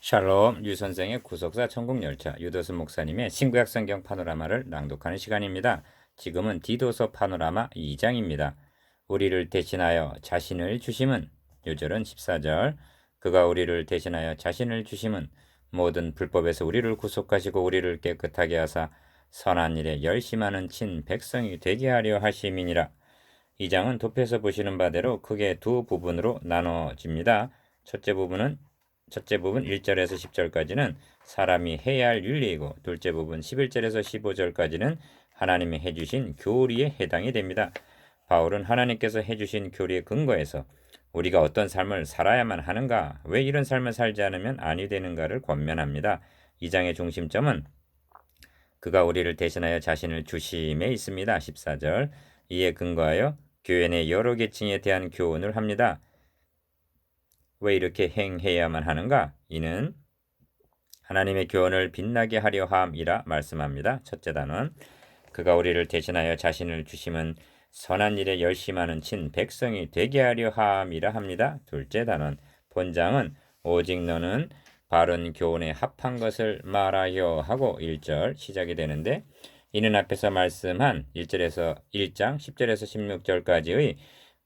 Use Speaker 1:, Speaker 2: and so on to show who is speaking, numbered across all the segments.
Speaker 1: 샬롬 유 선생의 구속사 천국열차 유도수 목사님의 신구약 성경 파노라마를 낭독하는 시간입니다. 지금은 디도서 파노라마 2장입니다. 우리를 대신하여 자신을 주심은 요절은 14절 그가 우리를 대신하여 자신을 주심은 모든 불법에서 우리를 구속하시고 우리를 깨끗하게 하사 선한 일에 열심하는 친 백성이 되게 하려 하심이니라. 이 장은 돕에서 보시는 바대로 크게 두 부분으로 나눠집니다. 첫째 부분은 첫째 부분 1절에서 10절까지는 사람이 해야 할 윤리이고 둘째 부분 11절에서 15절까지는 하나님이 해주신 교리에 해당이 됩니다. 바울은 하나님께서 해주신 교리에 근거해서 우리가 어떤 삶을 살아야만 하는가, 왜 이런 삶을 살지 않으면 아니 되는가를 권면합니다. 이 장의 중심점은 그가 우리를 대신하여 자신을 주심에 있습니다. 14절 이에 근거하여 교회 내 여러 계층에 대한 교훈을 합니다. 왜 이렇게 행해야만 하는가? 이는 하나님의 교훈을 빛나게 하려 함이라 말씀합니다. 첫째 단원 그가 우리를 대신하여 자신을 주심은 선한 일에 열심하는 친 백성이 되게 하려 함이라 합니다. 둘째 단원 본장은 오직 너는 바른 교훈에 합한 것을 말하여 하고 1절 시작이 되는데 이는 앞에서 말씀한 1절에서 1장 10절에서 16절까지의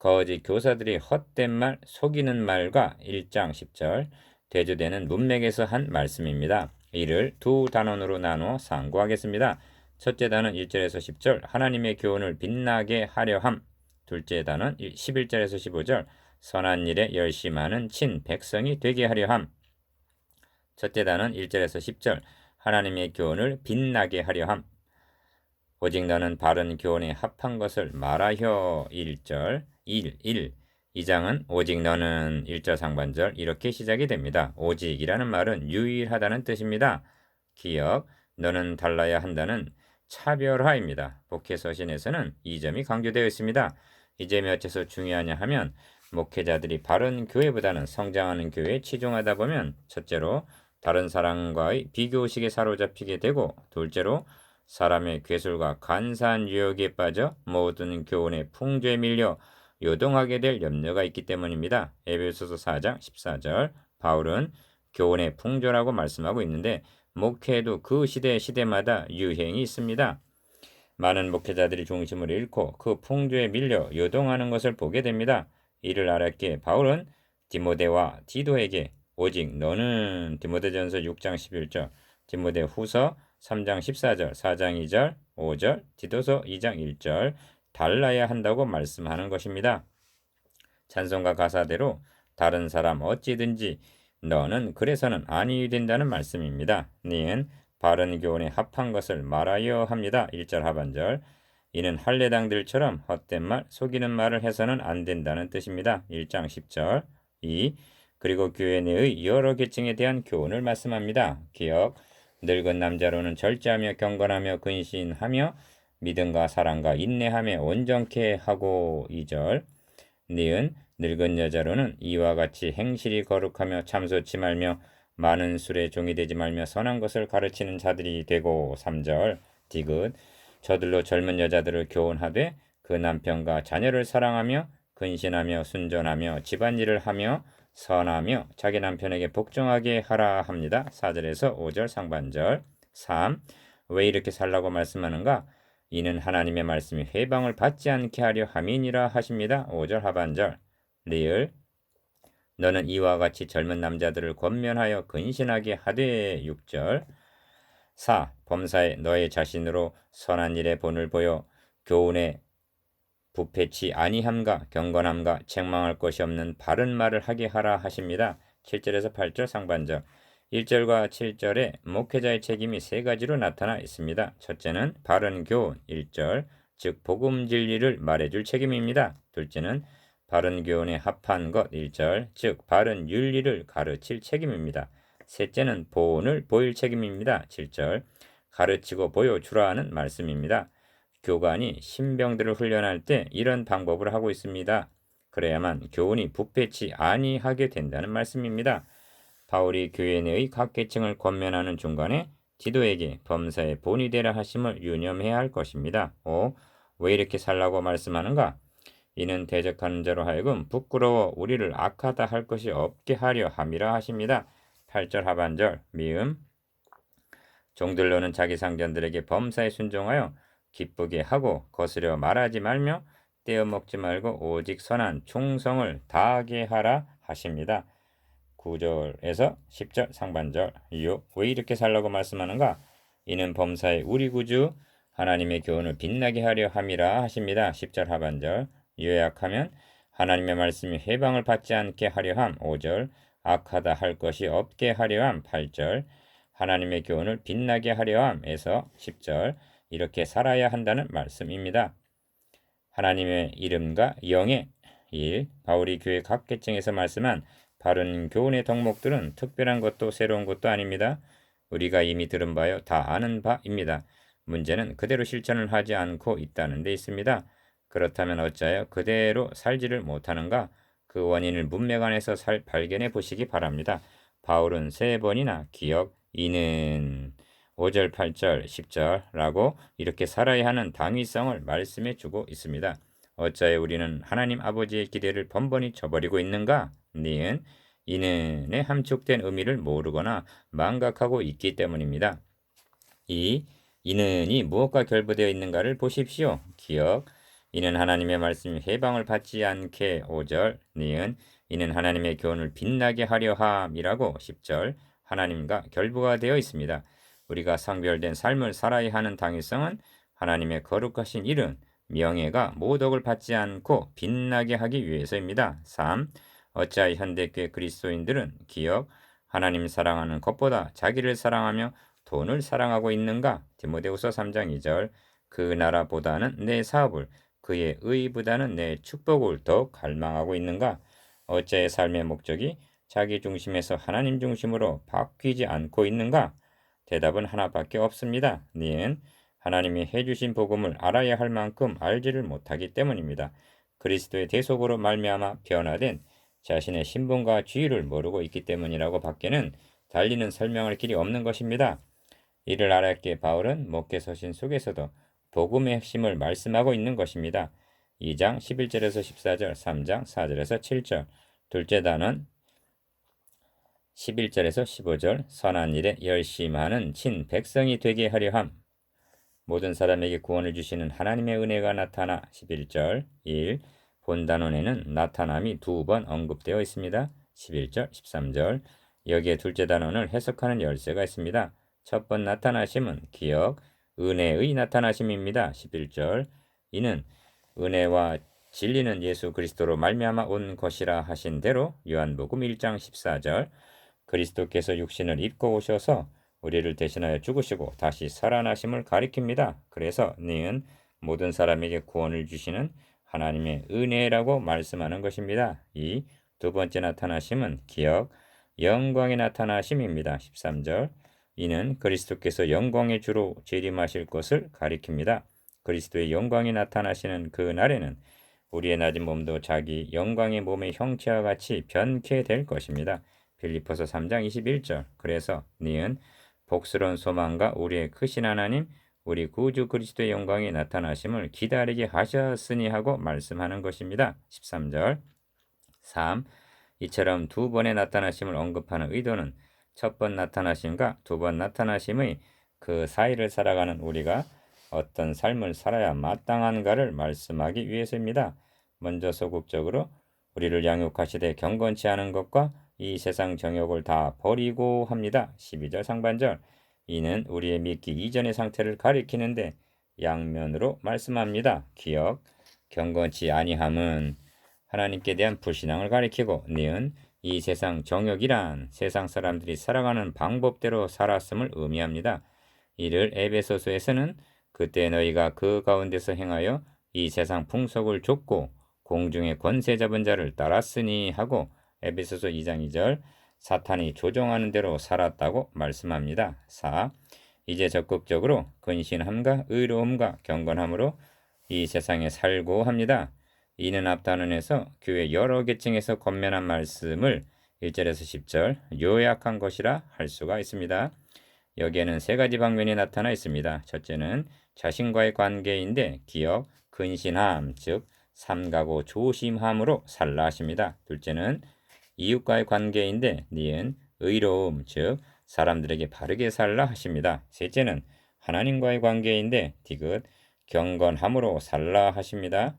Speaker 1: 거짓 교사들이 헛된 말, 속이는 말과 1장 10절 대조되는 문맥에서 한 말씀입니다. 이를 두 단원으로 나누어 상고하겠습니다. 첫째 단원 1절에서 10절 하나님의 교훈을 빛나게 하려 함. 둘째 단원 11절에서 15절 선한 일에 열심하는 친 백성이 되게 하려 함. 첫째 단원 1절에서 10절 하나님의 교훈을 빛나게 하려 함. 오직 너는 바른 교훈에 합한 것을 말하여 1절 1 1 이장은 오직 너는 1절 상반절 이렇게 시작이 됩니다. 오직이라는 말은 유일하다는 뜻입니다. 기억 너는 달라야 한다는 차별화입니다. 복해서신에서는 이 점이 강조되어 있습니다. 이 점이 어째서 중요하냐 하면 목회자들이 바른 교회보다는 성장하는 교회에 치중하다 보면 첫째로 다른 사람과의 비교의식에 사로잡히게 되고 둘째로 사람의 괴술과 간사한 유혹에 빠져 모든 교훈의 풍조에 밀려 요동하게 될 염려가 있기 때문입니다. 에베소서 4장 14절 바울은 교훈의 풍조라고 말씀하고 있는데 목회에도 그 시대 시대마다 유행이 있습니다. 많은 목회자들이 중심을 잃고 그 풍조에 밀려 요동하는 것을 보게 됩니다. 이를 알았기에 바울은 디모데와 디도에게 오직 너는 디모데전서 6장 11절, 디모데 후서 3장 14절, 4장 2절, 5절, 디도서 2장 1절 달라야 한다고 말씀하는 것입니다. 찬송가 가사대로 다른 사람 어찌든지 너는 그래서는 아니 된다는 말씀입니다. 니은 바른 교훈에 합한 것을 말하여 합니다. 1절 하반절 이는 할례당들처럼 헛된 말, 속이는 말을 해서는 안 된다는 뜻입니다. 1장 10절 2 그리고 교회 내의 여러 계층에 대한 교훈을 말씀합니다. 기억 늙은 남자로는 절제하며 경건하며 근신하며 믿음과 사랑과 인내함에 온전케 하고 2절. 니은 늙은 여자로는 이와 같이 행실이 거룩하며 참소치 말며 많은 술에 종이 되지 말며 선한 것을 가르치는 자들이 되고 3절. 디귿 저들로 젊은 여자들을 교훈하되 그 남편과 자녀를 사랑하며 근신하며 순전하며 집안일을 하며 선하며 자기 남편에게 복종하게 하라 합니다. 4절에서 5절 상반절 3. 왜 이렇게 살라고 말씀하는가? 이는 하나님의 말씀이 회방을 받지 않게 하려 함이니라 하십니다. 5절 하반절 리을 너는 이와 같이 젊은 남자들을 권면하여 근신하게 하되 6절 4. 범사에 너의 자신으로 선한 일에 본을 보여 교훈에 부패치 아니함과 경건함과 책망할 것이 없는 바른 말을 하게 하라 하십니다. 7절에서 8절 상반절 1절과 7절에 목회자의 책임이 세 가지로 나타나 있습니다. 첫째는 바른 교훈 1절 즉 복음 진리를 말해줄 책임입니다. 둘째는 바른 교훈에 합한 것 1절 즉 바른 윤리를 가르칠 책임입니다. 셋째는 보온을 보일 책임입니다. 7절 가르치고 보여주라는 말씀입니다. 교관이 신병들을 훈련할 때 이런 방법을 하고 있습니다. 그래야만 교훈이 부패치 아니하게 된다는 말씀입니다. 바울이 교회 내의 각 계층을 권면하는 중간에 디도에게 범사의 본이 되라 하심을 유념해야 할 것입니다. 5. 왜 이렇게 살라고 말씀하는가? 이는 대적하는 자로 하여금 부끄러워 우리를 악하다 할 것이 없게 하려 함이라 하십니다. 8절 하반절 미음 종들로는 자기 상전들에게 범사에 순종하여 기쁘게 하고 거스려 말하지 말며 떼어 먹지 말고 오직 선한 충성을 다하게 하라 하십니다. 9절에서 10절 상반절 이유 왜 이렇게 살라고 말씀하는가? 이는 범사의 우리 구주 하나님의 교훈을 빛나게 하려 함이라 하십니다. 10절 하반절 요약하면 하나님의 말씀이 해방을 받지 않게 하려 함 5절 악하다 할 것이 없게 하려 함 8절 하나님의 교훈을 빛나게 하려 함에서 10절 이렇게 살아야 한다는 말씀입니다. 하나님의 이름과 영의 일 바울이 교회 각 계층에서 말씀한 바른 교훈의 덕목들은 특별한 것도 새로운 것도 아닙니다. 우리가 이미 들은 바요 다 아는 바입니다. 문제는 그대로 실천을 하지 않고 있다는 데 있습니다. 그렇다면 어찌하여 그대로 살지를 못하는가? 그 원인을 문맥 안에서 살, 발견해 보시기 바랍니다. 바울은 세 번이나 기억, 이는 5절, 8절, 10절라고 이렇게 살아야 하는 당위성을 말씀해 주고 있습니다. 어찌하여 우리는 하나님 아버지의 기대를 번번이 저버리고 있는가? 니은 이는의 함축된 의미를 모르거나 망각하고 있기 때문입니다. 이 이는이 무엇과 결부되어 있는가를 보십시오. 기억 이는 하나님의 말씀이 해방을 받지 않게 5절 니은 이는 하나님의 교훈을 빛나게 하려 함이라고 10절 하나님과 결부가 되어 있습니다. 우리가 성별된 삶을 살아야 하는 당위성은 하나님의 거룩하신 일은 명예가 모독을 받지 않고 빛나게 하기 위해서입니다. 3. 어찌하여 현대교회 그리스도인들은 기억 하나님 사랑하는 것보다 자기를 사랑하며 돈을 사랑하고 있는가? 디모데후서 3장 2절 그 나라보다는 내 사업을 그의 의보다는 내 축복을 더 갈망하고 있는가? 어째의 삶의 목적이 자기 중심에서 하나님 중심으로 바뀌지 않고 있는가? 대답은 하나밖에 없습니다. 니은 하나님이 해주신 복음을 알아야 할 만큼 알지를 못하기 때문입니다. 그리스도의 대속으로 말미암아 변화된 자신의 신분과 지위를 모르고 있기 때문이라고 밖에는 달리는 설명할 길이 없는 것입니다. 이를 알았기에 바울은 목회 서신 속에서도 복음의 핵심을 말씀하고 있는 것입니다. 2장 11절에서 14절, 3장 4절에서 7절. 둘째 단은 11절에서 15절 선한 일에 열심하는 친 백성이 되게 하려 함. 모든 사람에게 구원을 주시는 하나님의 은혜가 나타나 11절 1. 본 단원에는 나타남이 두 번 언급되어 있습니다. 11절 13절 여기에 둘째 단원을 해석하는 열쇠가 있습니다. 첫 번 나타나심은 기억, 은혜의 나타나심입니다. 11절 이는 은혜와 진리는 예수 그리스도로 말미암아 온 것이라 하신 대로 요한복음 1장 14절 그리스도께서 육신을 입고 오셔서 우리를 대신하여 죽으시고 다시 살아나심을 가리킵니다. 그래서 니은 모든 사람에게 구원을 주시는 하나님의 은혜라고 말씀하는 것입니다. 이 두 번째 나타나심은 기억, 영광의 나타나심입니다. 13절 이는 그리스도께서 영광의 주로 재림하실 것을 가리킵니다. 그리스도의 영광이 나타나시는 그 날에는 우리의 낮은 몸도 자기 영광의 몸의 형체와 같이 변케 될 것입니다. 빌리포서 3장 21절. 그래서 니은 복스러운 소망과 우리의 크신 하나님 우리 구주 그리스도의 영광이 나타나심을 기다리게 하셨으니 하고 말씀하는 것입니다. 13절. 3. 이처럼 두 번의 나타나심을 언급하는 의도는 첫 번 나타나심과 두 번 나타나심의 그 사이를 살아가는 우리가 어떤 삶을 살아야 마땅한가를 말씀하기 위해서입니다. 먼저 소극적으로 우리를 양육하시되 경건치 않은 것과 이 세상 정욕을 다 버리고 합니다. 12절 상반절 이는 우리의 믿기 이전의 상태를 가리키는데 양면으로 말씀합니다. 기억 경건치 아니함은 하나님께 대한 불신앙을 가리키고 니은 이 세상 정욕이란 세상 사람들이 살아가는 방법대로 살았음을 의미합니다. 이를 에베소서에서는 그때 너희가 그 가운데서 행하여 이 세상 풍속을 좁고 공중의 권세 잡은 자를 따랐으니 하고 에베소서 2장 2절 사탄이 조종하는 대로 살았다고 말씀합니다. 4. 이제 적극적으로 근신함과 의로움과 경건함으로 이 세상에 살고 합니다. 이는 앞단원에서 교회 여러 계층에서 권면한 말씀을 1절에서 10절 요약한 것이라 할 수가 있습니다. 여기에는 세 가지 방면이 나타나 있습니다. 첫째는 자신과의 관계인데 기억, 근신함, 즉 삼가고 조심함으로 살라 하십니다. 둘째는 이웃과의 관계인데 니은 의로움, 즉 사람들에게 바르게 살라 하십니다. 셋째는 하나님과의 관계인데 디귿 경건함으로 살라 하십니다.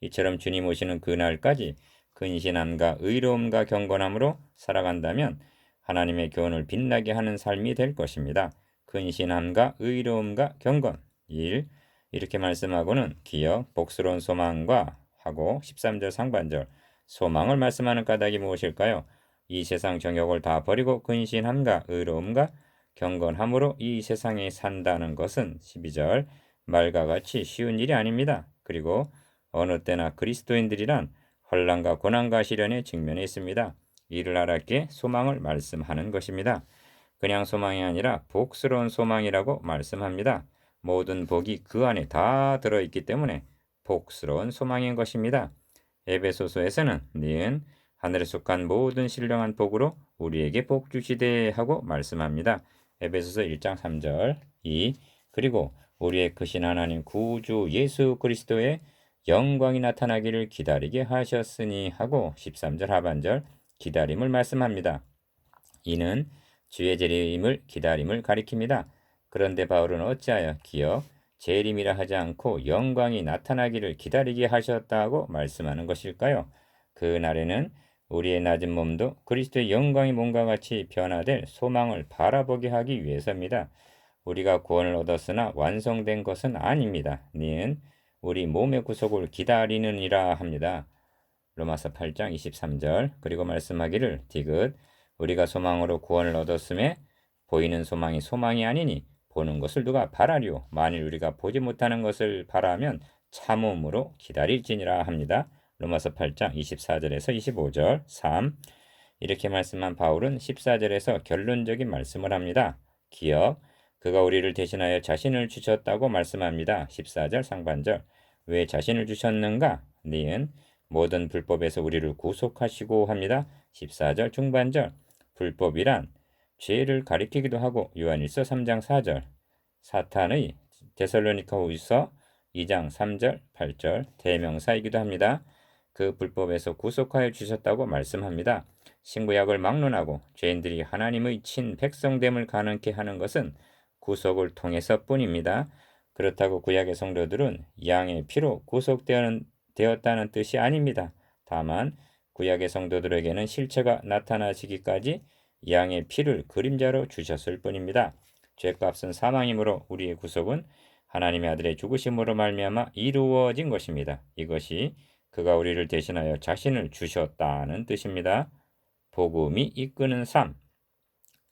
Speaker 1: 이처럼 주님 오시는 그날까지 근신함과 의로움과 경건함으로 살아간다면 하나님의 교훈을 빛나게 하는 삶이 될 것입니다. 근신함과 의로움과 경건 1. 이렇게 말씀하고는 기억, 복스러운 소망과 하고 13절 상반절 소망을 말씀하는 까닭이 무엇일까요? 이 세상 정욕을 다 버리고 근신함과 의로움과 경건함으로 이 세상에 산다는 것은 12절 말과 같이 쉬운 일이 아닙니다. 그리고 어느 때나 그리스도인들이란 혼란과 고난과 시련에 직면해 있습니다. 이를 알았기에 소망을 말씀하는 것입니다. 그냥 소망이 아니라 복스러운 소망이라고 말씀합니다. 모든 복이 그 안에 다 들어있기 때문에 복스러운 소망인 것입니다. 에베소서에서는 니은 하늘에 속한 모든 신령한 복으로 우리에게 복 주시되 하고 말씀합니다. 에베소서 1장 3절 2 그리고 우리의 크신 하나님 구주 예수 그리스도의 영광이 나타나기를 기다리게 하셨으니 하고 13절 하반절 기다림을 말씀합니다. 이는 주의 재림을 기다림을 가리킵니다. 그런데 바울은 어찌하여 기억 재림이라 하지 않고 영광이 나타나기를 기다리게 하셨다고 말씀하는 것일까요? 그 날에는 우리의 낮은 몸도 그리스도의 영광이 몸과 같이 변화될 소망을 바라보게 하기 위해서입니다. 우리가 구원을 얻었으나 완성된 것은 아닙니다. 니은 우리 몸의 구속을 기다리느니라 합니다. 로마서 8장 23절 그리고 말씀하기를 디귿 우리가 소망으로 구원을 얻었음에 보이는 소망이 소망이 아니니 보는 것을 누가 바라리오 만일 우리가 보지 못하는 것을 바라면 참음으로 기다릴지니라 합니다. 로마서 8장 24절에서 25절 3 이렇게 말씀한 바울은 14절에서 결론적인 말씀을 합니다. 기억 그가 우리를 대신하여 자신을 주셨다고 말씀합니다. 14절 상반절 왜 자신을 주셨는가? 니은 모든 불법에서 우리를 구속하시고 합니다. 14절 중반절 불법이란 죄를 가리키기도 하고 요한일서 3장 4절 사탄의 데살로니카후서 2장 3절 8절 대명사이기도 합니다. 그 불법에서 구속하여 주셨다고 말씀합니다. 신구약을 막론하고 죄인들이 하나님의 친 백성됨을 가능케 하는 것은 구속을 통해서뿐입니다. 그렇다고 구약의 성도들은 양의 피로 구속되었다는 뜻이 아닙니다. 다만 구약의 성도들에게는 실체가 나타나시기까지 양의 피를 그림자로 주셨을 뿐입니다. 죄값은 사망이므로 우리의 구속은 하나님의 아들의 죽으심으로 말미암아 이루어진 것입니다. 이것이 그가 우리를 대신하여 자신을 주셨다는 뜻입니다. 복음이 이끄는 삶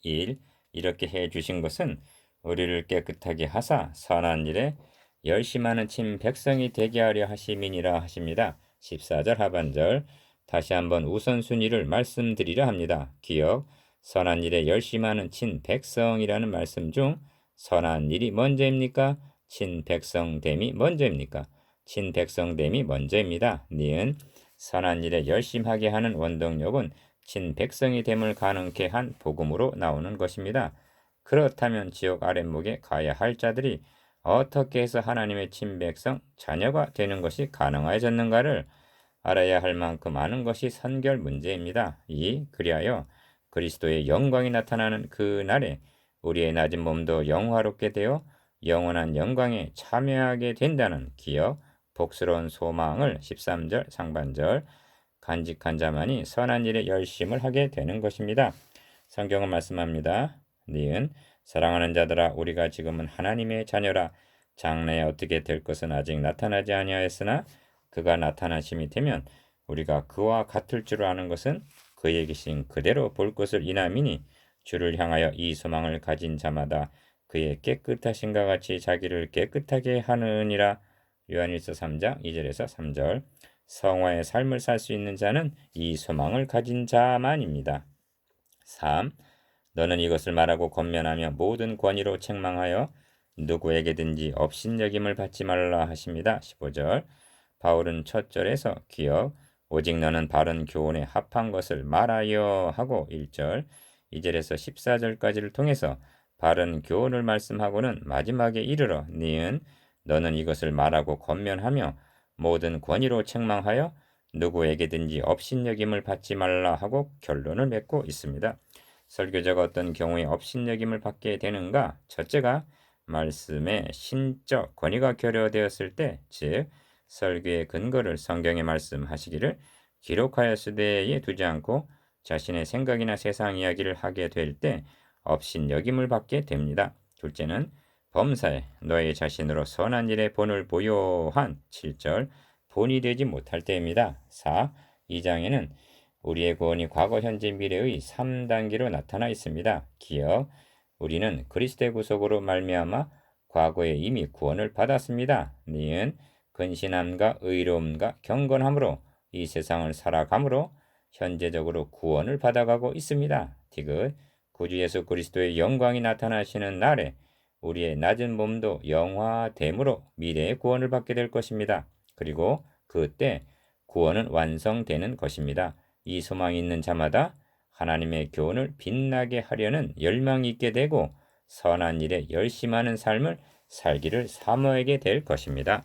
Speaker 1: 1. 이렇게 해 주신 것은 우리를 깨끗하게 하사 선한 일에 열심하는 친 백성이 되게 하려 하심이니라 하십니다. 14절 하반절 다시 한번 우선순위를 말씀드리려 합니다. 기억 선한 일에 열심하는 친 백성이라는 말씀 중 선한 일이 먼저입니까? 친 백성됨이 먼저입니까? 친 백성됨이 먼저입니다. 니은 선한 일에 열심하게 하는 원동력은 친 백성이 됨을 가능케 한 복음으로 나오는 것입니다. 그렇다면 지옥 아랫목에 가야 할 자들이 어떻게 해서 하나님의 친백성 자녀가 되는 것이 가능하여졌는가를 알아야 할 만큼 아는 것이 선결 문제입니다. 이 그리하여 그리스도의 영광이 나타나는 그 날에 우리의 낮은 몸도 영화롭게 되어 영원한 영광에 참여하게 된다는 기억, 복스러운 소망을 13절 상반절 간직한 자만이 선한 일에 열심을 하게 되는 것입니다. 성경은 말씀합니다. 니은 사랑하는 자들아 우리가 지금은 하나님의 자녀라 장래에 어떻게 될 것은 아직 나타나지 아니하였으나 그가 나타나심이 되면 우리가 그와 같을 줄 아는 것은 그의 계신 그대로 볼 것을 이남이니 주를 향하여 이 소망을 가진 자마다 그의 깨끗하신가 같이 자기를 깨끗하게 하느니라 요한일서 3장 2절에서 3절 성화의 삶을 살 수 있는 자는 이 소망을 가진 자만입니다. 3. 너는 이것을 말하고 권면하며 모든 권위로 책망하여 누구에게든지 업신여김을 받지 말라 하십니다. 15절 바울은 첫 절에서 기억 오직 너는 바른 교훈에 합한 것을 말하여 하고 1절 2절에서 14절까지를 통해서 바른 교훈을 말씀하고는 마지막에 이르러 니은 너는 이것을 말하고 권면하며 모든 권위로 책망하여 누구에게든지 업신여김을 받지 말라 하고 결론을 맺고 있습니다. 설교자가 어떤 경우에 업신여김을 받게 되는가? 첫째가 말씀의 신적 권위가 결여되었을 때, 즉 설교의 근거를 성경에 말씀하시기를 기록하였으되에 두지 않고 자신의 생각이나 세상 이야기를 하게 될 때 업신 여김을 받게 됩니다. 둘째는 범사에 너의 자신으로 선한 일에 본을 보요한 7절 본이 되지 못할 때입니다. 4. 2장에는 우리의 구원이 과거, 현재, 미래의 3단계로 나타나 있습니다. 기억, 우리는 그리스도의 구속으로 말미암아 과거에 이미 구원을 받았습니다. 니은 근신함과 의로움과 경건함으로 이 세상을 살아감으로 현재적으로 구원을 받아가고 있습니다. 디귿 구주 예수 그리스도의 영광이 나타나시는 날에 우리의 낮은 몸도 영화됨으로 미래의 구원을 받게 될 것입니다. 그리고 그때 구원은 완성되는 것입니다. 이 소망이 있는 자마다 하나님의 교훈을 빛나게 하려는 열망이 있게 되고 선한 일에 열심하는 삶을 살기를 사모하게 될 것입니다.